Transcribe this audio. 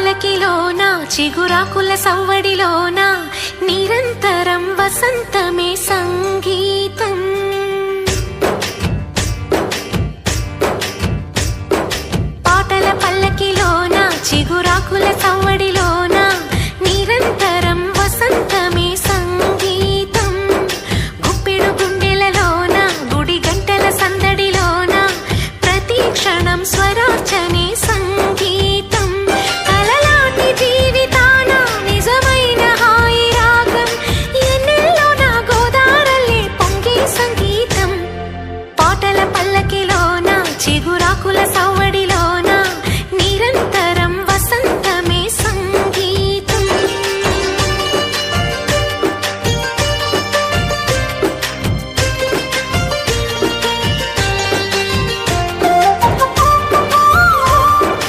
పల్లకిలోన చిగురాకుల సవ్వడిలోన నిరంతరం వసంతమే సంగీతం. పాటల పల్లకిలోన చిగురాకుల సవ్వడిలోన నిరంతరం వసంతమే సంగీతం. గుప్పెడు గుండెలలోన గుడి గంటల సందడిలోన ప్రతి క్షణం స్వర చిగురాకుల సవడిలోన